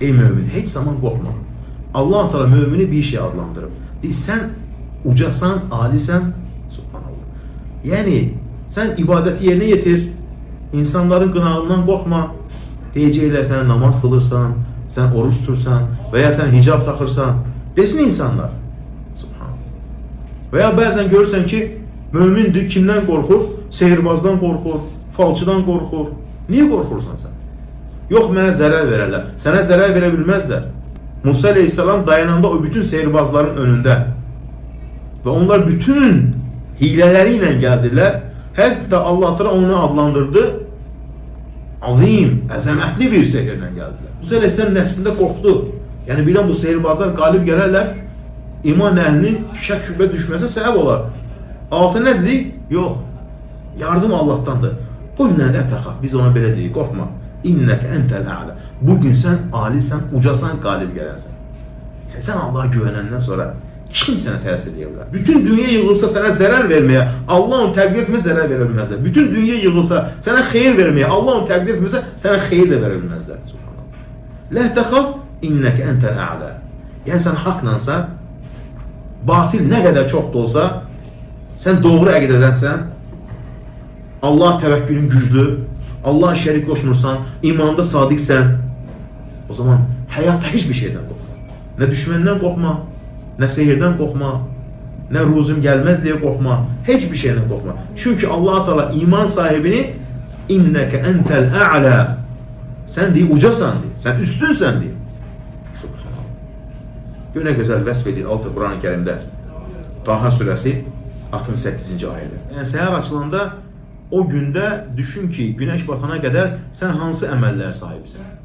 Ey mümin, hiç zaman korkma. Allah Teala mümini bir şey adlandırır. Deyir, sen ucasan, alisən, subhanallah. Yani sen ibadeti yerine getir. İnsanların qınağından qorxma. Deyəcəklər sən namaz qılırsan, sən oruç tutursan veya sen hicab taxırsan. Desin insanlar. Veya bəzən görürsən ki, mömindir, kimdən qorxur? Sehirbazdan qorxur, falçıdan qorxur. Niyə qorxursan sən? Yox, mənə zərər verərlər. Sənə zərər verə bilməzlər. Musa Aleyhisselam dayananda o bütün sehirbazların önündə. Və onlar bütün hilələri ilə gəldilər. Hətta Allah Teala onu adlandırdı. Azim, əzəmətli bir sehirlə gəldilər. Musa Aleyhisselam nəfsində qorxdu. Yəni bilən bu sehirbazlar qalib gələrlər. İman əhlinin şək şübhə düşməsə səbəb olar. Altı nə dedik? Yox. Yardım Allah'tandır. Qulnə lə təxaf. Biz ona belə deyirik. Qorxma. İnnəkə entəl ə'lə. Bugün sən alisən, ucasan, qalib gələnsən. Sən Allah'a güvənəndən sonra kim sənə təsir edə? Bütün dünya yığılsa sənə zərər verməyə, Allah onu təqdir etməsə zərər verə. Bütün dünya yığılsa sənə xeyir verməyə, Allah onu təqdir etməsə sənə xeyir də verə bilməzlər. Subhanallah. Lə təxaf, innəkə entəl ə'lə. Yəni sən haqlansa, batil nə qədər çox da olsa, sən doğru əqidədənsən, Allah təvəkkülün güclü, Allah şərik qoşmursan, imanda sadiqsən, o zaman həyatda heç bir şeydən qorxma. Nə düşməndən qorxma, nə sehirdən qorxma, nə ruzum gəlməz deyə qorxma, heç bir şeydən qorxma. Çünki Allah Teala iman sahibini innəkə entəl a'la. Sən deyir ucasan deyir, sən üstünsən deyir. Subhanallah. Gözəl vəsf edir altı Quran-ı Kərimdə. Taha surəsi 68-ci ayədə. Yəni səhər açılanda o gündə düşün ki, günəş batana qədər sən hansı əməllər sahibisən?